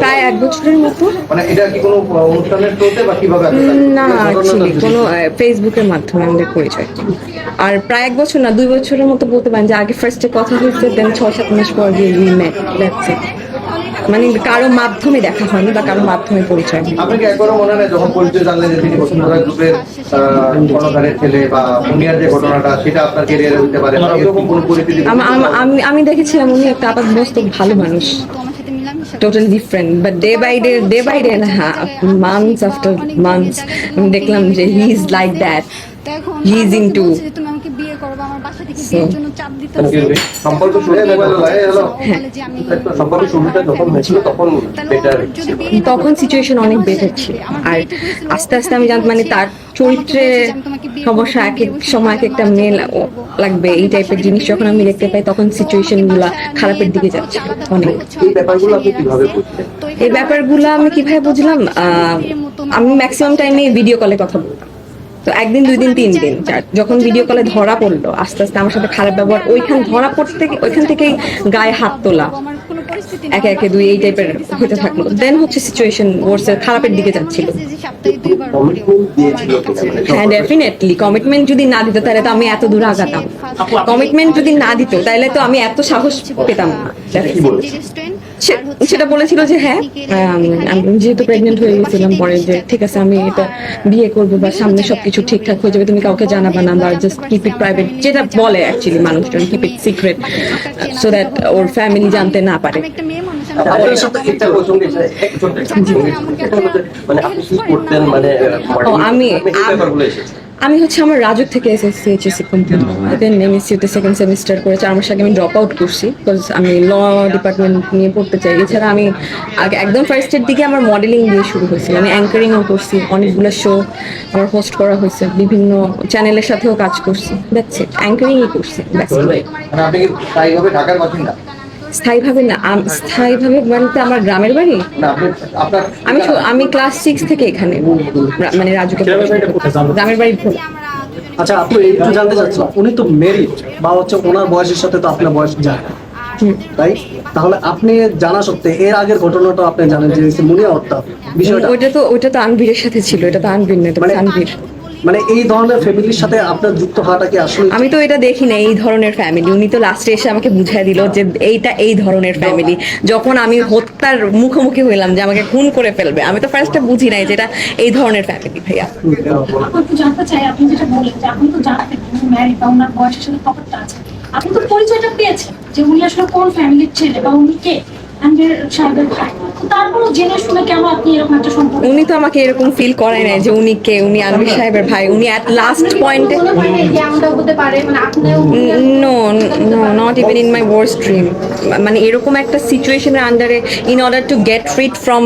প্রায় এক বছরের মতো। মানে এটা কি কোনো অনুষ্ঠানের থ্রুতে বা কীভাবে না অ্যাকচুয়ালি কোনো ফেসবুকের মাধ্যমে আমাদের পরিচয়। আর প্রায় এক বছর না দুই বছরের মতো বলতে পারেন যে আগে ফার্স্টে কথা হয়েছে দেন ছয় সাত মাস পর গিয়ে উই দ্যাটস ইট মানে কারও মাধ্যমে দেখা হয়নি বা কারও মাধ্যমে পরিচয় কি একবারও মনে নেই যখন পরিচয় জানলেন যে তিনি বসুন্ধরা গ্রুপের কর্ণধারের ছেলে বা মুনিয়ার যে ঘটনাটা সেটা আপনার ক্যারিয়ারে হতে পারে এরকম কোনো পরিস্থিতি আম- আম- দেখেছিলাম উনি একটা আপাতমস্তক ভালো মানুষ। totally different but day by day day by day না হ্যাঁ মান্থস আফটার মান্থস আমি দেখলাম যে he is like that He is into- তুমি আমাকে বিয়ে করো আমার বাসা থেকে বিয়ের জন্য চাপ দিতে সম্পর্ক শুরু মোবাইল যে আমি সম্পর্ক শুরুটা যখন হয়েছিল তখন বেটার তখন সিচুয়েশন অনেক বেটার ছিল। আর আস্তে আস্তে আমি জানতাম মানে তার চরিত্রে সমস্যা এক এক সময় এক একটা মেয়ে লাগবে এই টাইপের জিনিস যখন আমি দেখতে পাই তখন সিচুয়েশনগুলা খারাপের দিকে যাচ্ছে অনেক। এই ব্যাপারগুলো আপনি কীভাবে বুঝলেন এই ব্যাপারগুলো আমি কীভাবে বুঝলাম? আমি ম্যাক্সিমাম টাইমে ভিডিও কলে কথা বলতাম তো একদিন দুই দিন তিন দিন চার যখন ভিডিও কলে ধরা পড়ল আস্তে আস্তে আমার সাথে খারাপ ব্যবহার ওইখান ধরা পড়তে ওইখান থেকেই গায়ে হাত তোলা। একে একে দুই এই টাইপের হতে থাকল। দেন হচ্ছে সিচুয়েশন ওরসের খারাপের দিকে যাচ্ছিল। কিনা মানে হ্যাঁ ডেফিনেটলি কমিটমেন্ট যদি না দিত তাহলে তো আমি এত দূর আগাতাম। কমিটমেন্ট যদি না দিত তাহলে তো আমি এত সাহস পেতাম না। সেটা বলেছিল যে হ্যাঁ আম, যেহেতু প্রেগনেন্ট হয়ে গেছিলাম পরে যে ঠিক আছে আমি এটা বিয়ে করব বা সামনে সবকিছু ঠিকঠাক হয়ে যাবে তুমি কাউকে জানাবা না বা জাস্ট কিপ ইট প্রাইভেট যেটা বলে অ্যাকচুয়ালি মানুষজন keep it secret so that or family জানতে না পারে একটা মেয়ে মানুষ সাথে মানে মানে আমি- আমি হচ্ছে আমার রাজুক থেকে এসএসসি এইচএসসি কমপ্লিট দেন এমএসসিতে সেকেন্ড সেমিস্টার করে চার মাস আগে আমি ড্রপ আউট করছি বিকজ আমি ল ডিপার্টমেন্ট নিয়ে পড়তে চাই। এছাড়া আমি আগে একদম ফার্স্টের দিকে আমার মডেলিং দিয়ে শুরু হয়েছিল। আমি অ্যাঙ্কারিংও করছি অনেকগুলো শো আমার হোস্ট করা হয়েছে বিভিন্ন চ্যানেলের সাথেও কাজ করছি। দ্যাটস ইট অ্যাঙ্কারিংই করছি ব্যাস মানে আপনি কি স্থায়ীভাবে না স্থায়ীভাবে বাড়িতে আমার গ্রামের বাড়ি? আপনি আমি আমি ক্লাস সিক্স থেকে এখানে মানে রাজুকে গ্রামের বাড়ি ভোলা। আচ্ছা আপনি একটু জানতে চাচ্ছিলাম উনি তো মেরিড বা হচ্ছে ওনার বয়সের সাথে তো আপনার বয়স যায় তাই? তাহলে আপনি জানা সত্ত্বে এর আগের ঘটনাটা আপনি জানেন যে মুনিয়া হত্যা বিষয়টা। ওইটা তো ওইটা তো আনবীরের সাথে ছিল এটা তো আনবীর না এটা তো মানে- আনবীর মানে এই ধরনের ফ্যামিলির সাথে আপনার যুক্ত হওয়াটা কি আসলে আমি তো এটা দেখি না এই ধরনের ফ্যামিলি উনি তো লাস্টে এসে আমাকে বুঝাই দিল যে এইটা এই ধরনের ফ্যামিলি যখন আমি হত্যার মুখোমুখি হইলাম যে আমাকে খুন করে ফেলবে আমি তো ফার্স্টে বুঝি নাই যে এটা এই ধরনের ফ্যামিলি ভাইয়া। আপনি জানতে চাই আপনি যেটা বললেন যে আপনি তো জানতেন ম্যারিড বা ওনার বয়সের সাথে তফাৎটা আছে। আপনি তো পরিচয়টা পেয়েছেন যে উনি আসলে কোন ফ্যামিলির ছেলে বা উনি কে? আনবির সাহেবের ভাই। তো তারপরও জেনে শুনে কেন আপনি এরকম একটা সম্পর্ক উনি তো আমাকে এরকম ফিল করেন নাই যে উনি কে? উনি আনবি সাহেবের ভাই। উনি এট লাস্ট পয়েন্টে না মানে no no not even in my worst dream মানে এরকম একটা সিচুয়েশনের আন্ডারে in order to get freed from